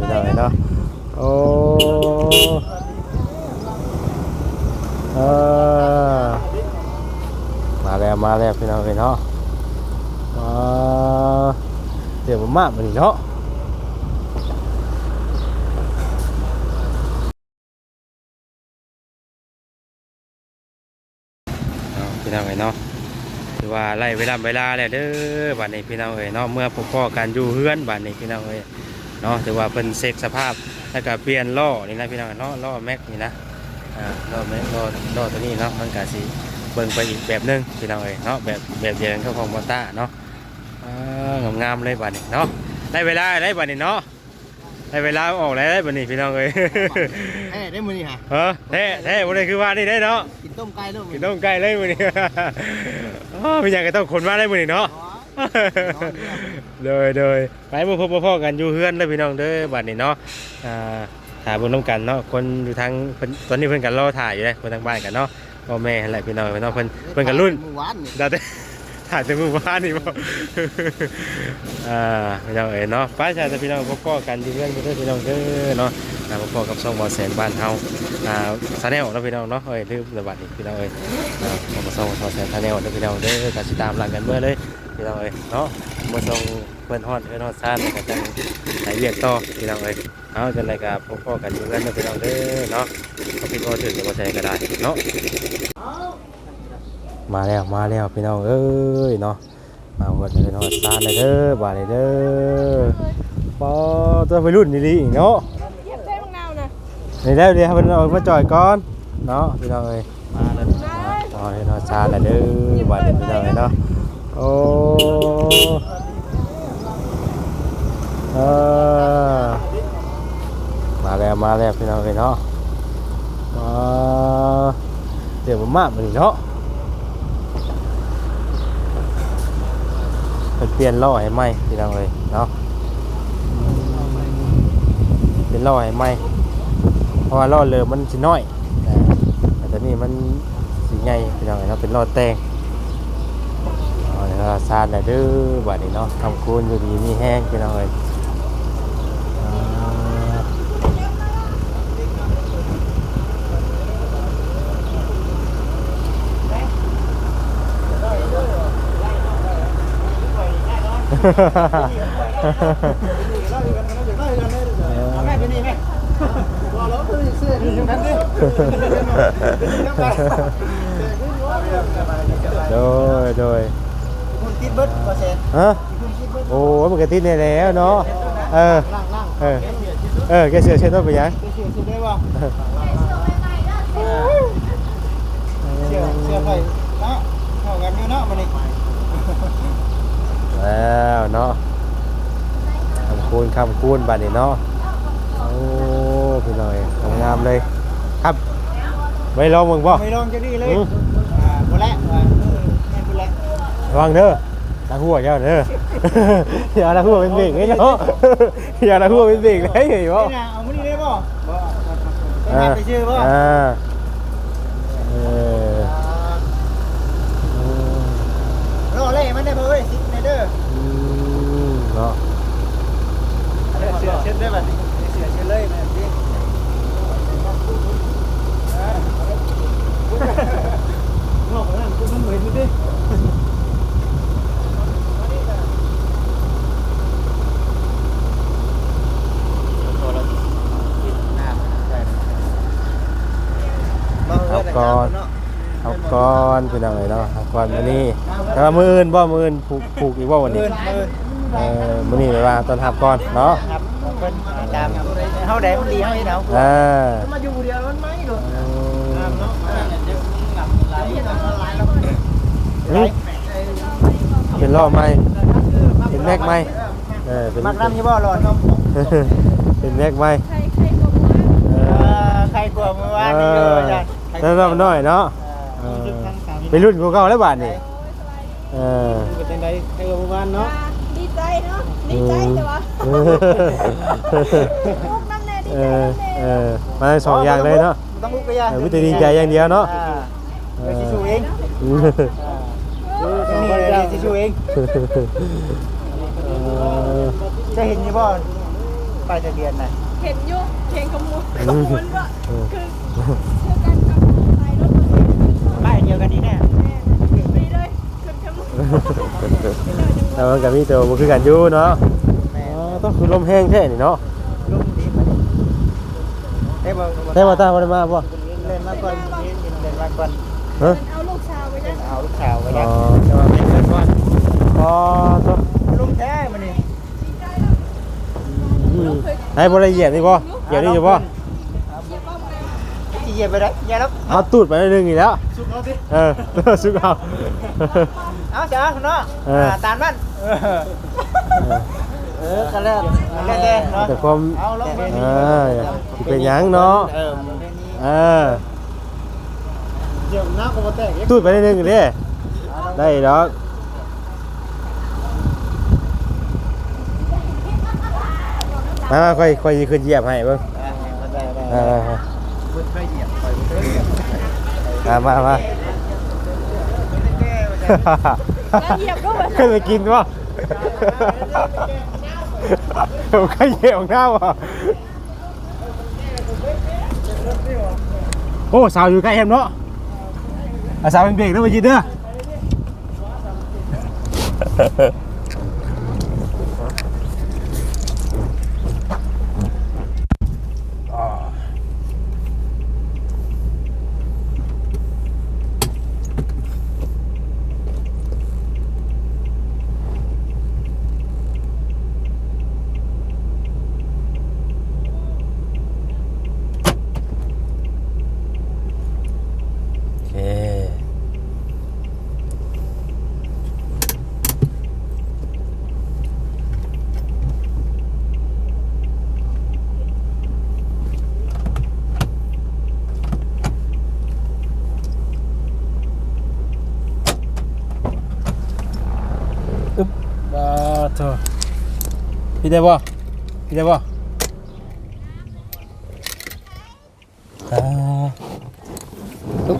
พี่น้องเนาะโอ้เออมาแล้วมาแล้วพี่น้องเนาะเดี๋ยวมมาบันเนาะพี่น้องเอ๋ยเนาะถือว่าไล่เวลาเวลาแล้วเด้อบัดนี้พี่น้องเอ๋ยเนาะเมื่อพบพ่อกันอยู่เฮือนบัดนี้พี่น้องเอ๋ย เนาะถือว่าเพิ่นเซ็กสภาพแล้วก็เปลี่ยนล้อนี่นะพี่น้องเนาะล้อแม็กนี่นะอ่าล้อแม็กล้อล้อตัวนี้เนาะมันก็สิเบิ่งไปอีกแบบหนึงพี่น้องเอ๋ยเนาะแบบแบบเดียวกันกับของมอต้าเนาะอ่างามๆเลยบัดนี้เนาะได้เวลาได้บัดนี้เนาะได้เวลาออกแล้วได้บัดนี้พี่น้องเอ๋ยเอ้ยได้มือนี่ฮะเออแท้แท้บ่ได้คือว่านี่ได้เนาะกินต้มไก่ลูกกินต้องใกล้เลยมือนี้อ๋อพี่อยากก็ต้องคนมาได้มือนี้เนาะ เลยเลยไปมาพบมาพ่อกันอยู่เฮือนเลยพี่น้องเด้อบัดนี้เนาะอ่าถ่ายบนน้ำกันเนาะคนอยู่ทางเพิ่นตอนนี้เพิ่นกันรอถ่ายอยู่เลยคนทางบ้านกันเนาะพ่อแม่อะไรพี่น้องพี่น้องเพิ่นเพิ่นกันรุ่นมือหวานนี่ดาวแต่ ถ่ายจากมือบ้านนี่บ่อ่าพี่น้องเอ๋ยเนาะป้าชายแต่พี่น้องพบพ่อกันอยู่เฮือนเด้อพี่น้องเด้อเนาะอ่าพบพ่อกับช่องบอแสนบ้านเฮาอ่าซาแนลเนาะพี่น้องเนาะเอ้ยลืมระบาดนี่พี่น้องเอ้ยอ่าผมมาส่งทอแสนทาแนวเด้อพี่น้องเด้อการติดตามหลังกันเมื่อเลยพี่น้องเอ้ยเนาะมาส่งเพื่อนฮอดเพื่อนฮอดซ่านแล้วก็จังไหนเรียกต่อพี่น้องเอ้ยเอาจังไรกับพ่อๆกันอยู่กันเด้อพี่น้องเด้อเนาะพี่พ่อถึงจะมาแชร์ก็ได้เนาะ มาแล้วมาแล้วพี่น้องเอ้ยเนาะมาหมดเลยฮอดซ่านเลยเด้อบาดเลยเด้อปอตัวไปรุ่นดีๆเนาะเย็บได้บางนาวนะนี่แล้วเดี๋ยวให้เพิ่นเอามาจ่อยก่อนเนาะพี่น้องเอ้ยมาแล้วได้นอนให้นอนชาละเด้อบัดนี้พี่น้องเอ้ยเนาะโอ้เออมาแล้วมาแล้วพี่น้องเอ้ยเนาะมาเดี๋ยวผมมาบัดนี้เนาะ เพิ่นเปลี่ยนล้อให้ใหม่พี่น้องเลยเนาะเปลี่ยนล้อให้ใหม่เพราะว่าล้อเรือมันสิน้อยแต่ตอนนี้มันสีใหญ่พี่น้องเลยเนาะเป็นล่อแตงเอาเลยก็ซานเด้อบัดนี้เนาะทำคูณอยู่ดีมีแห้งพี่น้องเลย แม่ไปนี่แม่รอแล้วคือเสื้อนี่กันดิโดยโดย แล้วเนาะเออล่างล่างเออเออแกเสือเช็ดตัวไปยังเสื้อเสื้อได้ป่ะเสื้อเสื้อไปเนาะเข้ากันอยู่เนาะมันนี่แล้วเนาะคำคูณคำคูณบัดนี้เนาะโอ้พี่น้อยงามๆเลยครับไว้ลองมึงบ่ไม่ลองจะดีเลยอ่าบ่แล้วอ่าแม่นบ่แล้วระวังเด้อตาหัวเจ้าเด้ออย่าตาหัวเป็นเบรกไอ้เนาะอย่าตาหัวเป็นเบรกเลยเห็นบ่นี่นะเอามื้อนี้ได้บ่บ่ไปไปชื่อบ่อ่าเออเออ รอเล่มันได้บ่เอ้ยซิกในเด้อ อืม เนาะเสื้อเช็ดได้บัดนี้เสื้อเช็ดเลยแม่พี่งอกนั่นกูมันเหมือนดูดิเอาเอาก่อนพี่น้องเลยเนาะเอาก่อนมื้อนี้แต่ว่ามืออื่นบ่มืออื่นผูกผูกอีกบ่าวันนี้ เออมื้อนี้ไปว่าต้นหับก่อนเนาะครับเป็นตามเฮาได้มันดีเฮาเฮ็ดเอาอ่ามาอยู่เดียวมันไม่โดนอืมเนาะอืมเป็นล้อไหมเป็นแม็กไหมเออเป็นมักน้ำยี่บ่รอดเนาะเป็นแม็กไหมใครใครก็มาเอเอออใครกลัวเมื่อวานเอนี้เลอยจ้ะแล้วเราน้อยเนาะเออเป็นรุ่นกูเก่าแล้วบาดนี่เออเป็นจังได๋ใครกลัวเมื่อวานเนาะดีใจเนาะ ดีใจแต่ว่าลูกนั่นแน่ดีเอใจอนั่นแน่เออมาสองอย่างเลยเนาะต้องลุกไปย่าเออวิตาดีใจอย่างเดียวเนาะไปสิชูเองเออดูนี่เลยสิชูเอง เออจะเห็นยี่บ่ไปป้ายทะเบียนน่ะเห็นอยู่เห็นขโมยขมยว่าเออคือคือการขับไปรถมันเป็นป้ายเดียวกันนี่แน่ แม่นะไปเลยขึ้นขโมย แต่มันก็มีตัวบ่คือกันอยู่เนาะแม่อ๋อต้องคือลมแห้งแท้นี่เนาะลุงดีมาดิได้บ่แต่ว่าตาบ่ได้มาบ่เล่นมาก่อนเล่นมาก่อนฮะมันเอาลูกชาวไปยังเอาลูกสาวไปอ๋ยัองแต่ว่าไม่เกินก่อนอ๋อตัวลุงแท้มานี่อืมให้บ่ละเอียดนี่บ่เกี่ยวนี่อยู่บ่ที่ เหยียบไปได้อย่าแล้วเอาตูดไปนิดนึงอีกแล้ว สุกเอาสิเออ สุกเอา เอาจ้าเนาะเออตามมันเออกันแล้วกันแล้วเนาะแต่ความ เอาลงไปเออสิเป็นหยังเนาะ เออเออ เดี๋ยวน้าก็บ่แตกตูดไปนิดนึงอีกเด้ได้ดอกมามาค่อยค่อยสิขึ้นเหยียบให้เบิ่งได้ได้เออบุญไปเหยียบไปบุญไปเหยียบ มามามาแล้วเหยียบด้วยขึ้นไปกินวะผมขยเหวหน้าว่ะโอ้สาวอยู่ใกล้แอมเนาะสาวเป็นเบรกแล้วมายืนเด้อเคอึ๊บอ่าเถอะพี่ ได้บ่พี่ได้บ่อ่าอึ๊บ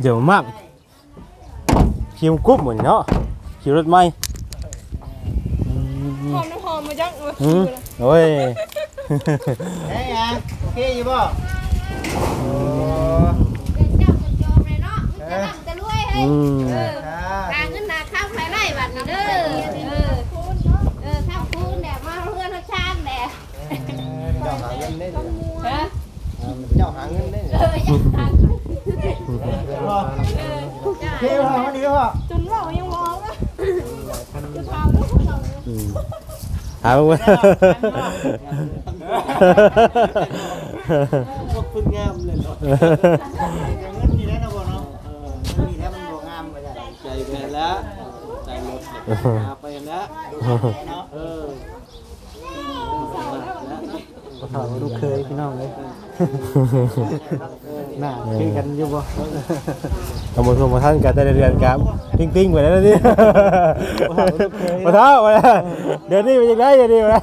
เดี๋ยวมากคิวกรุ๊บเหมือนเนาะคิวรถไหมหอมน้ำหอมมาจังเลยอืมโอ้ยเฮ้ยอะโอเคอยู่บ่ เจ้าจะจองเลยเนาะมันจะร่ำจะรวยให้อืมหาเงินหาข้าวภายในบัดนี้เด้อเออเออข้าวคูณแดดมาเพื่อนเขาชาติแดดเจ้าหาเงินได้ฮะเจ้าหาเงินได้เออยังทางเฮ้ยว่าวันนี้ว่าจนว่ายังมองอะจะทำลูกเราอืมถามมึงพวกพึ่งงาม เงินมีแล้วนะบ่เนาะเงินนี่แล้วมันบ่งามไปได้ใจไปแล้วใจรถหาไปแล้วเนาะเออถามลูกเคยพี่น้องเลยน่าคือกันอยู่บ่ขโมยขโมท่านกันแต่เดือนครับติ้งติ้งๆไปแล้วนี่มาเท้ามาแล้วเดี๋ยวนี้มันยังได้เดี๋ยวนี้มา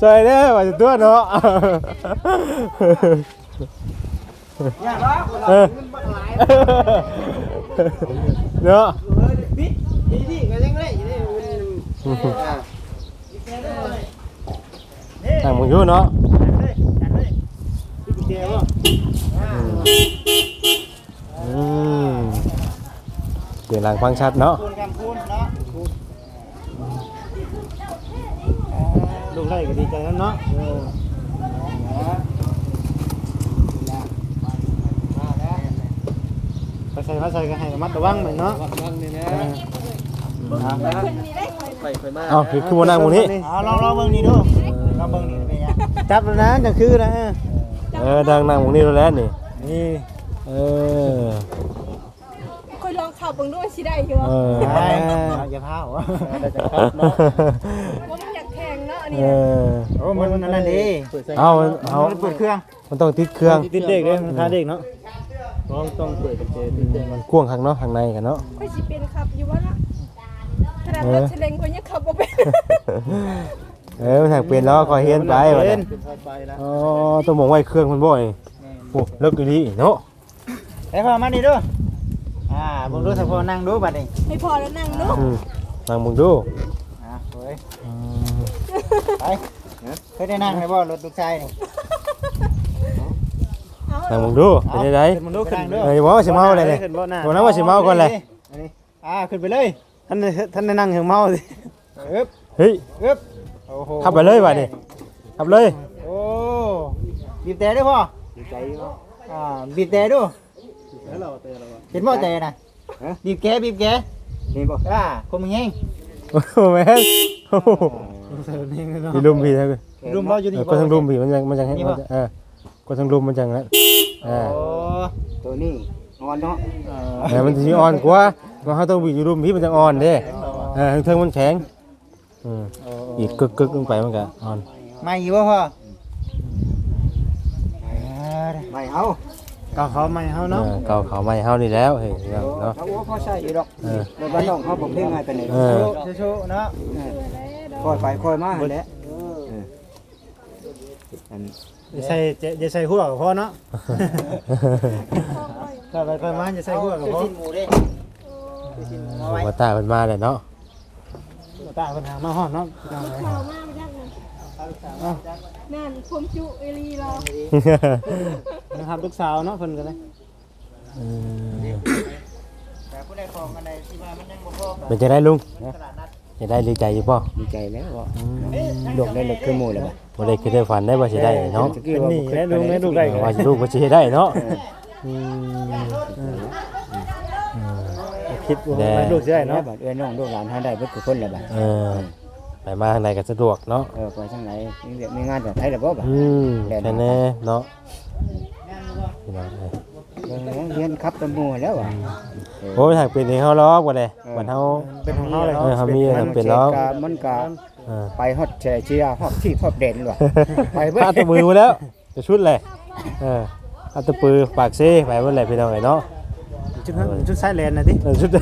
ซอยเด้อมาจุดตัวเนาะอย่าล้อเออเนาะปิดดีๆก็ยังได้อย่างมึงอยู่เนาะเลยจัดเลยปิดเดียวบ่อืมเสียงหลังฟังชัดเนาะ คูณกันคูณเนาะคูณลูกไล่ก็ดีใจแล้วเนาะเออไป ใส่มาใส่ก็ให้ระมัดระวังหน่อยเนาะวัดวังนี่นะคนนี้ได้คนไปไปมาเอ้าคือคือมานั่งตรงนี้เอาลองลองเบิ่งนี่ดูลองเบิ่งนี่เป็นยังจับแล้วนะจังคือนะเออดังนั่งตรงนี้แล้วนี่นี่เออคอยลองขับเบิ่งด้วยสิได้อยู่เออไปอย่าพาหัวจะครับเนาะว่ามันอยากแข่งเนาะอันนี้เออโอ้มันมันนั่นดีเอาเอาเปิดเครื่องมันต้องติดเครื่องติดเด็กเลยมันคาเด็กเนาะ ต้องต้องเปิดกับเจติดเด็กมันกว้างข้างเนาะข้างในกันเนาะค่อยสิเป็นขับอยู่ว่าละขนาดรถเฉลงคนยังขับบ่เป็นเออมันถักเป็นแล้วก็เฮียนไปวะเนี่ยไปแล้วอ๋อต้องมองไว้เครื่องมันบ่อยแโอ้เลิกอีหลีเนาะได้พอมานี่ดูอ่าเบิ่งดูถ้าพอนั่งดูบัดนี้ให้พอแล้วนั่งลูกอืมนั่งมึงดูอ่าเฮ้ยอืมไปเคยได้นั่งไหมบ่รถลูกชายนี่ นั่งมึงดูเป็นยังไงขึ้นมึงดูขึ้นดูเอ้ยบอกว่าสิเมาอะไรเนี่ยขึ้นบ่หน้าบอกนะว่าสิเมาก่อนเลยอันนี้อ่าขึ้นไปเลยท่านท่านได้นั่งถึงเมาสิอึ๊บเฮ้ยอึ๊บโอ้โหขับไปเลยว่ะนี่ขับเลยโอ้บีบแต่ด้วยพ่อบีบแต่อ่าบีบแต่ดูเห็นบ่แต่น่ะบีบแกบีบแกนี่บ่อ่าคมแห้งโอ้โหแม่นโอ้โหพี่ลุมพี่นะรุมบ่อยู่นี่เออก็ทั้งลุมพี่มันยังมันยังให้มันจะเออก็ทั้งลุมมันจังนะ โอ้อ่าตัวนี้งอนเนาะแต่มันจะอ่อนกว่าก็เขาต้องบีบอยู่ลุมพี่มันจะอ่อนเด้เออทั้งเทิงมันแข็งอืมอีกกึกกึกลงไปมันก็อ่อน ไม่อยู่บ่พ่อไม่เฮาก็เขาไม่เฮาเอเนาะอเก่าเขาไม่เฮานี่แล้วเฮ้ยเนาะเขาว่าพ่อใช่อยู่ดอกเออรถบ้านน้องเขาผมเพ่งให้ไปไหนเออโชว์ๆเนาะคอยไปคอยมาแหละ จะใส่จะใส่หัวกับพ่อเนาะถ้าไปคอยมาจะใส่หัวกับพ่อโอ้ว่าตาเป็นมาเลยเนาะตาคนหามาฮอดเนาะเขามาไม่ได้เลยนั่นผมจุเอลีรอนะครับลูกสาวเนาะเพิ่นก็ได้อืมแต่ผู้ใดของกันใดที่ว่ามันยังบ่พอเป็นจะได้ลุง จะได้ดีใจอยู่ป่ะดีใจแล้วบ่ลูกได้ลูกคือหมู่แล้วบ่บ่ได้คิดได้ฝันได้ว่าสิได้เนาะเป็นนี่แล้วลูกได้ลูกได้ว่าสิลูกว่าสิได้เนาะอืมคิดว่าแน่ลูกสิได้เนาะบัดเอ้ยน้องลูกหลานหาได้เบิดทุกคนแล้วบัดเออไปมาทางไหนก็สะดวกเนาะเออไปทางไหนมีเวียกมีงานแต่ไทยแล้วบ่บัดอืมแค่แน่เนาะพี่น้องเอ้ย เรียนครับตำหมู่แล้วอะโอ้ยหากเป็นให้เฮาล็อกบ่ได้บัดเฮาเป็นของเขาเลยเออเขามีให้เป็นล็อกมันก็เออไปฮอดเชยเชียฮอดที่ฮอดเด่นว่ะไปเบิดเอาแตะมือมาแล้วจะชุดเลยเออเอาแตะปือปากเซ่ไปเมื่อไหร่พี่น้องไอ้เนาะ ชุดนั้นชุดไซเลนนะดิ เออชุดจ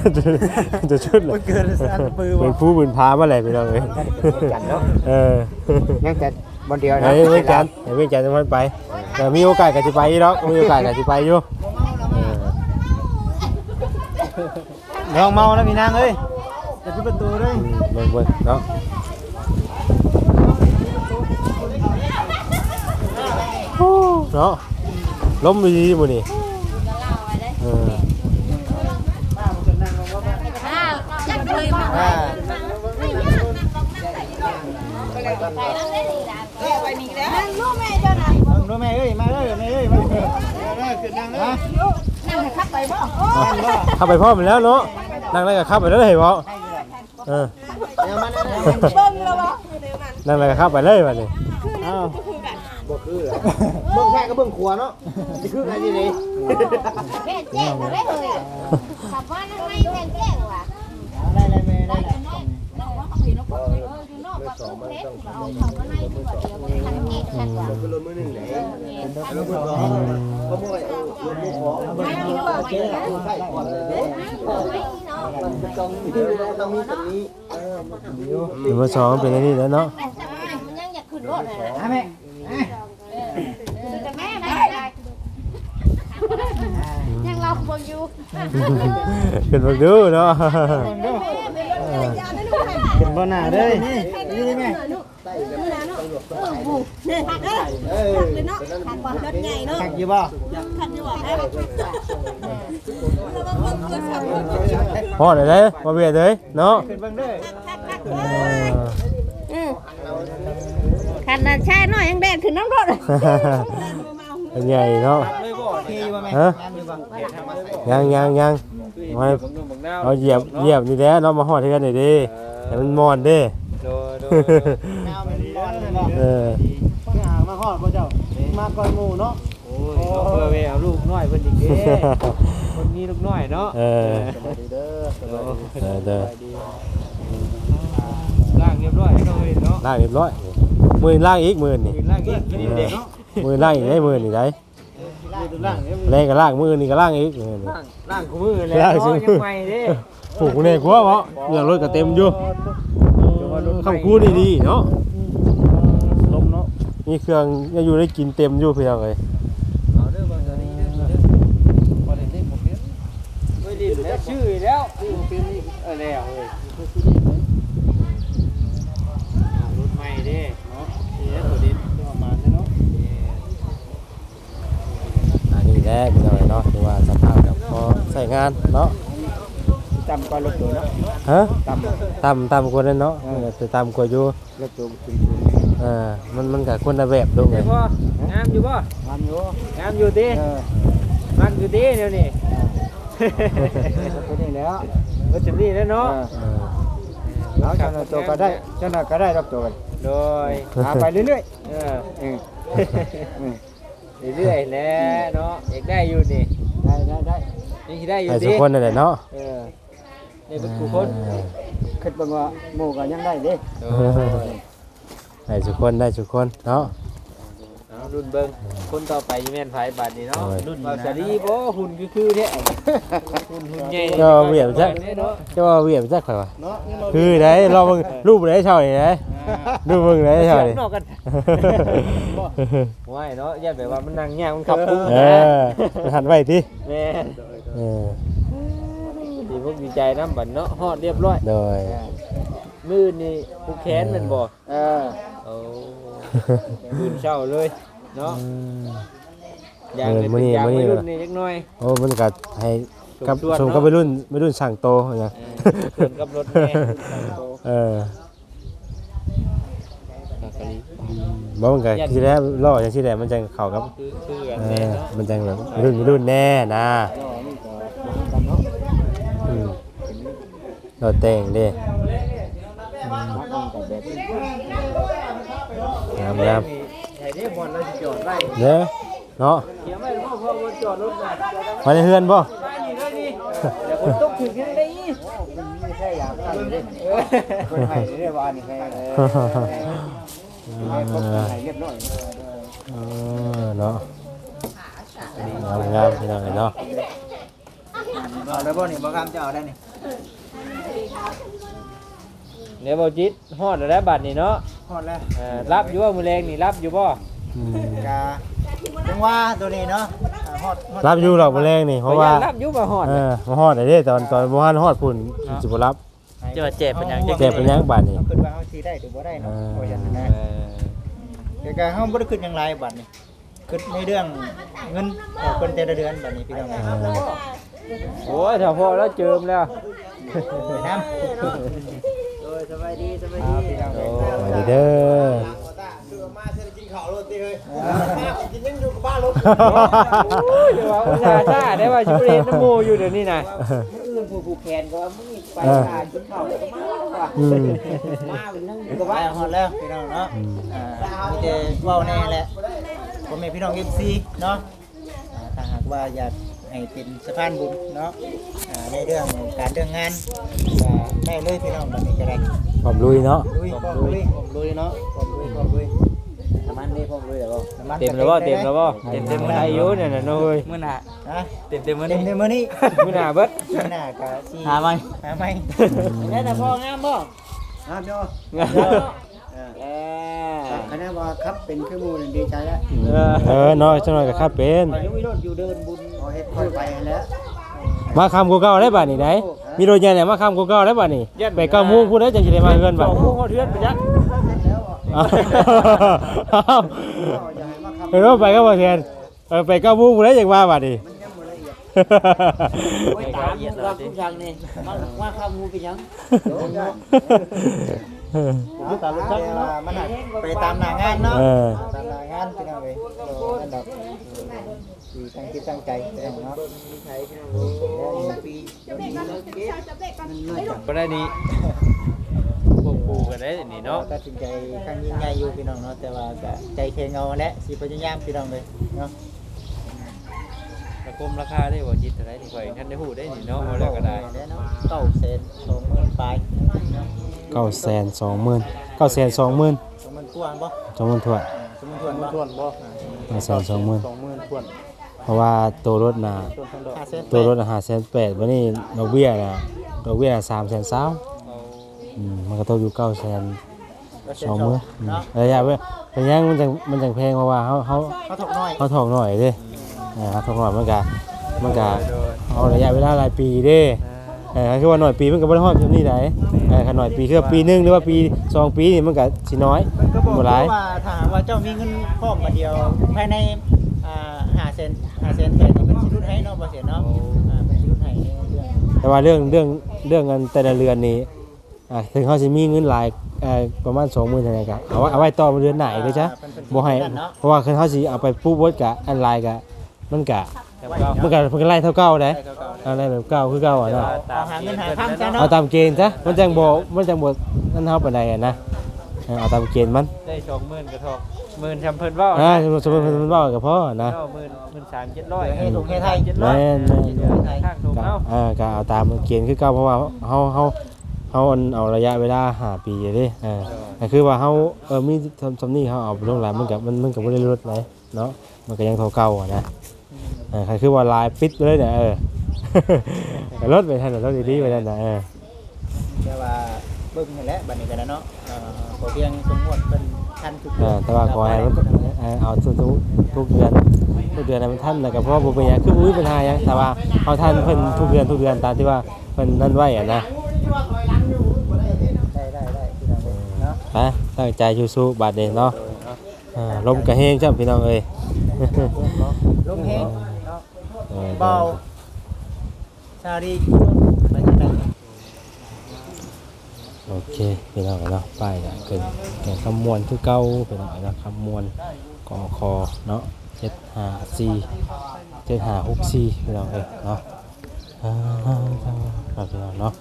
ะชุดเลยมันเกินอันปือเป็นว่ะผู้บุญพาเมื่อไหร่พี่น้องเอ้ยกันเนาะ เออ ยังแต่ บนเดียวไอ้นะเว้ยจันไอ้เว้ยจันจะมันไปแต่มีโอกาสก็จะไปอีกดอกมีโอกาสก็จะไปอยู่เออลองเมาแล้วพี่นางเอ้ยจะปิดประตูด้วยเบิ่งเบิ่งเนาะเนาะล้มดีๆมื้อนี้เออจักเคยมาอ่า นั่งลูกแม่เจ้าน่ะลองดูแม่เอ้ยมาเอ้ยแม่เอ้ยมาเอ้ยมาขึ้นนั่งเลยนั่งให้ขับไปบ่เข้าไปพร้อมแล้วเนาะนั่งได้ก็เข้าไปเลยเบ่เออเนี่ยเบิ่งแล้วบ่นั่งได้ก็เข้าไปเลยบัดนี้อ้าวบ่คือเบิ่งแค่ก็เบิ่งขวาเนาะสิคือไงดีนี่แม่แจ้งมาได้เลยขับว่านั่งไม่แจ้งแจ้งว่ะ ได้เลยแม่ได้เลย นอกว่าเขาเห็นว่าเออ อยู่นอกว่าเขาเทสเอาเขามาในดีกว่าเดียวมันทันเองชัดกว่าไม่มีเนาะไม่มีเนาะเดี๋ยวมาสองเป็นอันนี้แล้วเนาะแต่จับมันยังอยากขึ้นรถเลยนะอะแม่แต่แม่ไม่ได้ยังเราบนอยู่ขึ้นมาดูเนาะเป็นบ่หน้าเด้ยนี่นี่แม่เนี่ยหักเด้อหักเลยเนาะหักบ่รถใหญ่เนาะหักอยู่บ่หักอยู่บ่ได้บ่แล้วก็เบิ่งเกิดสามคนพอเลยเด้มาเบียดเลยเนาะขึ้นเบิ่งเด้อเออขนาดชายน้อยยังแดงขึ้นน้ำรถเป็นใหญ่เนาะเลยบ่ขี่อยู่บ่แม่ฮะงานอยู่บ่ยังยังยังมาเอาเหยียบเหยียบนี่แหละเนาะมาหอดให้กันหน่อยดิให้มันมอนเด้ โดยโดยแนวมันร้อนเลยบ่เออคือหางมาฮอดบ่เจ้า มาก่อนหมู่เนาะ โอ้ยเพื่อไปเอาลูกน้อยเพิ่นอีกเด้คนมีลูกน้อยเนาะเออเด้อโอ้เออเด้อล่างเรียบร้อยเราเนเนาะล่างเรียบร้อยมือล่างอีกมือนี่ยืนล่างอีกนี่เด็กเนาะมือล่างอีกได้มือนี่ได้แรงก็ล่างมือนี่ก็ล่างอีกล่างล่างกูมือแล้วยังใหม่เด้ผูกเนี่ยกลัวเพราะเรื่อรถก็เต็มอยู่ คำคูดดีเนาะลมเนาะนี่เครื่องยังอยู่ได้กินเต็มอยู่เพียงเลยด้นแล้วชื่อแล้วชื่อบ่เป็นนี่อะแล้วเอ้ยรถใหม่ดิเนาะเอ๊ะตัวดินประมันเนาะอันนี้แหละพี่น้องเนาะถือว่าสภาพแบบพอใส่งานเนาะ จำก่อนรถตัวเนาะฮะจำต่ำต่ำกว่านั้นเนาะมันก็จะต่ำกว่าอยู่รถตัวจริงเอ่ามันมันก็คนละแบบลูกๆเลเฮ้ยยพ่องามอยู่ป่ะทำอยู่งามอยู่ดิมันอยู่ดิเดี๋ยวนี้ก็นี่แล้วรถจำนี่แล้วเนาะเออเอาเจ้าหน้าตัวก็ได้เจ้าหน้าก็ได้รับตัวกันโดยหาไปเรื่อยเออๆเออเรื่อยๆแหล้วเนาะอยากได้อยู่นี่ได้ได้ได้นี่สิได้อยู่ให้ดิทุกคนนั่นแหละเนาะ เออนี่เป็นกูคนเออคิดเบิ่งว่าหมู่ก็ยังได้เด้โดยให้ทุกคนได้ทุกคนเนาะ เอารุ่นเบิ่งคนต่อไปยี่แม่นไผบาดนี้เนาะโอ้ย รุ่นบาสารีบ่หุ่นคือคือๆแท้หุ่นหุ่นใหญ่ก็เวียบจักเนาะจะว่าเวียบจักข่อยว่าคือได้รอเบิ่งรูปได้เช่านี่ได้รูปเบิ่งได้เช่านี่นอกกันว้ายเนาะอย่าแบบว่ามันนั่งยากมันขับปุ้งเอนะอมันหันไว้ติแม่น เออ ดีพวกดีใจน้ำบัดเนาะฮอดเรียบร้อยโดย มือนี่ผู้แขนแมันบ่เออโอ้ตื่นเช้าเลยเนาะอืมอย่างเออเป็นมื้อนี้อย่างมื้อนี้วัยรุ่นนี่จักหน่อยโอ้มันก็ให้กับส่วนชมเนาะกับวัยรุ่นวัยรุ่นสั่งโตอย่างเงี้ยเออส่วนกับรถแม่เออปากกะลีบ่มันก็ที่แรกล่อจังซี่แหละมันจังเข้ากับคือคือกันเอแม่อเนาะมันจังแบบวัยรุ่นวัยรุ่นแน่นะอืม เราแต่งเด้งามงามเด้บอลเราสิจอไว้เด้เนาะเขียนไว้พ่อพ่อบ่จอดรถน่ะมาในเฮือนบ่มาอยู่เนากคนไทยเรียกว่านี่แค่เอครบคนไทยเรียบร้อยเออเนาะงามงามพี่น้องเนาะเอาแล้วบ่นี่บ่กามจะเอาได้นี่ เดี๋ยวบ่จิตฮอดแล้วบัดนี้เนาะฮอดแล้วเออรับอยู่ว่ามื้อแรงนี่รับอยู่บ่อืมกาจังว่าตัวนี้เนาะอ่าฮอดฮอดรับอยู่หรอกมื้อแรงนี่เพราะว่ารับอยู่บ่ฮอด เออมาฮอดได้เด้ตอนตอนบ่ฮันฮอดพุ่นสิบ่รับจะว่าเจ็บเป็นหยัง เจ็บเป็นหยังบาดนี้เฮาคิดว่าเฮาสิได้หรือบ่ได้เนาะเพราะฉะนั้นนะเออแต่ก็เฮาบ่ได้คิดหยังหลายบัดนี้คิดในเรื่องเงินออกเป็นแต่ละเดือนบัดนี้พี่น้องเอเอ้ยอโอ้ยถ้าพอแล้วเจิมแล้วไป น้ำโอ้ยสบายดีสบายเอาดีพี่น้องเอ้ยสวัสดีเด้อเดี๋ยวว่าอุตส่าห์ซ่าได้ว่าชิบเรนน้ำโมอยู่เดี๋ยวนี้นะอื่นผู้ผูกแขนก็ว่ามึงไปเออหากินข้าวก็มาว่ะอืมมาเป็นนั่งอยู่กับว่าฮอดแล้วพี่น้องเนาะอืมอ่ามีแต่เว้าแน่แหละผมเป็นพี่น้อง FC เนาะอ่าถ้าหากว่าอยาก ให้เป็นสะพานบุญเนาะอ่าในเรื่องการเรื่องงานก็ได้เลยพี่น้องบัดนี้ก็ได้ความลุยเนาะ ลุยพร้อมลุยพร้อมลุยเนาะพร้อมลุยพร้อมลุยน้ำมันนี่พร้อมลุยแล้วบ่น้ำมันเต็มแล้วบ่เต็มแล้วบ่เต็มเต็มอายุเนี่ยนะน้อยมื้อหน้าฮะเต็มเต็มมื้อเต็มนี้เต็มมื้อนี้มื้อหน้าเบิดมื้อหน้าก็สิหาไหมหาไหมได้แต่พ่องามบ่งามอยู่เออคะแนนว่าครับเป็นเครื่องมือนี่ดีใจแล้วเออเออเนาะจังหน่อยก็ครับเป็นไปวิโรจน์อยู่เดินบุญ ขอเฮ็ดค่อยไปแล้วมาคำกูเก่าได้บาดนี้ได้มีรถใหญ่เนี่ยมาคำกูเก่าได้บาดนี้ไปเก้าโมงพูดได้จังสิได้มาเฮือนสบาอดงโมงฮอดเทือนไปจักอ้าวเห็นว่าไปก็บ่แทนเออไปเก้าโมงพูดได้จังว่าบาดนี้ไปถามเย็นแล้วทุกอย่างนี่ว่าข้าวงูเป็นยังตามจักมันน่ะไปตามหน้างานเนาะเออตามหน้างานพี่น้องเอ้ยอันดับ ที่ตั้งคิดตั้งใจพี่น้องเนาะแล้วอีกปีบ่ได้นี่ควบคู่กันได้นี่เนาะตัดสินใจครั้งยิ่งใหญ่อยู่พี่น้องเนาะแต่ว่าก็ใจแข็งเอาแหละสิพยายามพี่น้องเลยเนาะระกมราคาได้บ่จิตเท่าไหร่นี่ข่อยท่านได้ฮู้ได้นี่เนาะเอาแล้วก็ได้แล้วเนาะเก้าเซนสองหมื่นปลายเก้าแสนสองหมื่นเก้าแสนสองหมื่นสองหมื่นกว่าบ่สองหมื่นถ้วนสองหมื่นทวนบ่ทวนบ่เก้าแสนสองหมื่นสองหมื่นทวน เพราะว่าตัวรถน่ะทวนทั้งดอกห้าเซนตัวรถห้าแสนแปดวันนี้ดอกเบี้ยน่ะดอกเบี้ยสามแสนสามเอาอืมมันก็ตกอยู่เก้าแสนเซสนองสอมื้งออืมเนาะระยะเว้ยเป็นยังมันจังมันจังแพงเพราะว่าเขาเขาเขาถกน้อยเขาถอกหน่อยเด้อ่าเขาถอกหน่อยมันก็มันก็เอาระยะเวลาหลายปีเด้อ่าเออคือว่าหน่อยปีมันก็บ่ได้ฮอดแบบนี้ได้เออคันหน่อยปีคือว่าปีหนึงหรือว่าปีสองปีนี่มันก็สิน้อยมันก็บอกบ่หลายว่าถ้าหากว่าเจ้ามีเงินพร้อมมาเดียวภายในอ่า5 เซน5เซนแต่นี่เป็นสิรุดให้เนาะบ่เสียเนาะอ่าเป็นสิรุดให้ในเรื่องแต่ว่าเรื่องเรื่องเรื่องเงินแต่ละเรือนนี่อ่าถึงเขาสิมีเงินหลายเอ่อประมาณ20,000เท่านั้นก็เอาไว้เอาไว้ต่อเดือนไหนก็จ้ะบ่ให้เพราะว่าคันเขาสิเอาไปปุ๊บเบิดก็อันหลายก็มันก็แต่ว่ามันก็มันก็ไล่เท่าเก่าได้ได้เก่าๆอะไรแบบเก่าคือเก่าอะเนาะเอาหาเงินหาคำซะเอาเนาะตามเกณฑ์ซะมันจังบ่มันจังบ่นั่นเฮาปานใดอะนะเออเอาตามเกณฑ์มันได้สองหมื่นกระทอก หมื่นชำเพิ่นเว่าอ่าสมมุติสมมุติมันเว้ากับพ่อนะ เจ้าหมื่นหมื่นสามเจ็ดร้อยให้ถูกให้ไทย เจ็ดร้อยแม่นแม่นข้างถูกก็เอ้า เออก็เอาตามเกณฑ์คือเก่าเพราะว่าเฮาเฮาเฮาอันเอาระยะเวลาห้าปีเด้เออก็คือว่าเฮาเออมีทำทำนี่เฮาเอาไปลงหลายมันก็มันมันก็บ่ได้ลดไหนเนาะมันก็ยังเท่าเก่าอะนะเออคือว่าลายปิดไปเลยเนี่ยเออก็ลดไปทันลดดีๆไปนั่นน่ะเออ แต่ว่าเบิ่งนี่แหละบัดนี้กันนะเนาะเอ่อขอเพียงสมมติเป็น ทันทุกเออแต่ว่าขอให้มันเออเอาทุกทุกทุกเดือนทุกเดือนให้มันทันแล้วก็เพราะว่าบ่เป็นหยังคือบ่มีปัญหาหยังแต่ว่าเอาทันเพิ่นทุกเดือนทุกเดือนตามที่ว่าเพิ่นนั่นไว้อะนะได้ได้ได้พี่น้องเอ้ยเนาะไปตั้งใจสู้ๆบาดเดเนาะอ่าลมกระเฮงจ้าพี่น้องเอ้ย ลงแห้งเนาะออเบาชาดีไปทางใด โอเคพี่น้องเนาะป้ายก็เกินแก่คำมวณคือเก่าพี่น้องเนาะคำมวณกอคอเนาะ754 7564พี่น้องเอ้ยเนาะอ่าครับพี่น้องเนาะ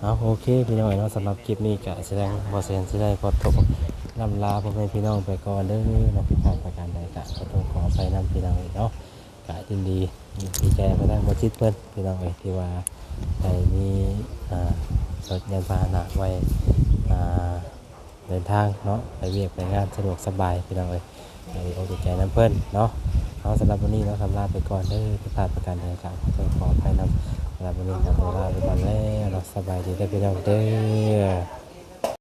เอาโอเคพี่น้องเนาะสำหรับคลิปนี้ก็แสดงบ่แสนสิได้ขอโทษลำลาพ่อแม่พี่น้องไปก่อนเด้อเนาะผิดพลาดประการใดก็ขอโทษขออภัยนำพี่น้องเอ้ยเนาะก็ยินดีดีใจมาทางบริษัทเพื่อนพี่น้องเอ้ที่ว่าได้มีอ่า รถยานพาหนะไว้เดินทางเนาะไปเวียกไปงานสะดวกสบายพี่น้องเอ้ยในอกใจน้ำเพื่อนเนาะเอาสำหรับวันนี้เนาะทำลาไปก่อนเด้อผิพลาดประการใดก็ขอโทษขออภัยนำสำหรับวันนี้ทำลาไปก่อนแล้วเราสบายดีได้พี่น้องเด้อ